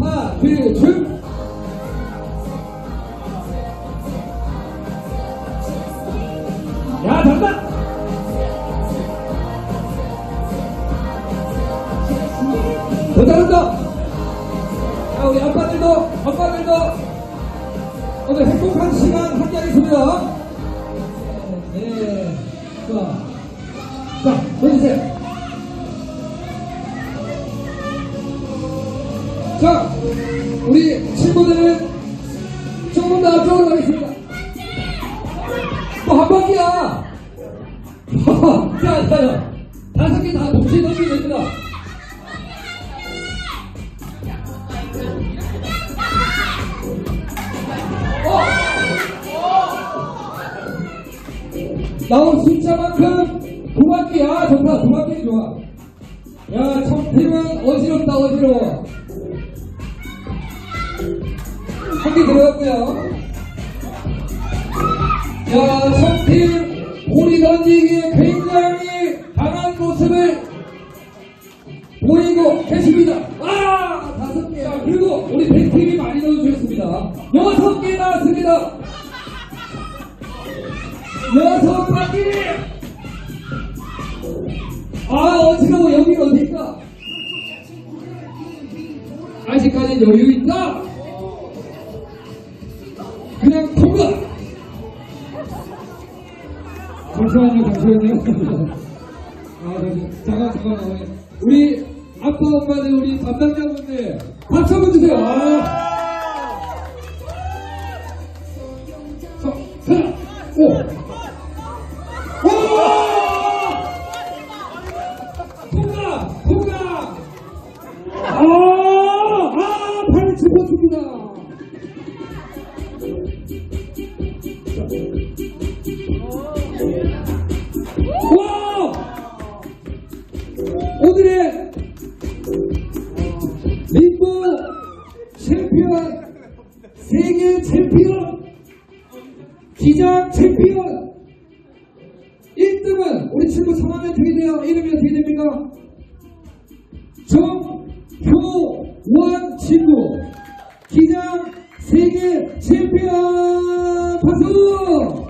파트춤 야 잘한다 더 잘한다! 자 우리 아빠들도 아빠들도 오늘 행복한 시간 함께하겠습니다. 네. 좋아. 자 보여주세요 자, 우리 친구들은 조금 더 앞쪽으로 가겠습니다. 또한 바퀴야. 자, 자, 다섯 개 다 동시에 넘기면 됩니다. 어! 나온 숫자만큼 두 바퀴야. 좋다. 두 바퀴 좋아. 야, 청필은 어지럽다, 어지러워. 들어갔고요. 야, 성필 볼이 던지기에 굉장히 강한 모습을 보이고 계십니다. 아, 다섯 개. 자, 그리고 우리 벤팀이 많이 넣어주셨습니다. 여섯 개 나왔습니다. 여섯 바퀴. 아, 어지러워. 여기 어딜까? 아직까지 여유 있다. 그냥 통과! 잠시만요, 잠시만요. 아, 잠시, 잠깐, 잠깐, 우리 아빠, 엄마들, 우리 담당자분들, 박수 한번 주세요. 아. 오! 와! 오늘의 림보 챔피언, 세계 챔피언, 기장 챔피언 1등은 우리 친구 성함이 어떻게 돼요? 이름이 어떻게 됩니까? 정효원 친구 기장 세계 챔피언 হুজুর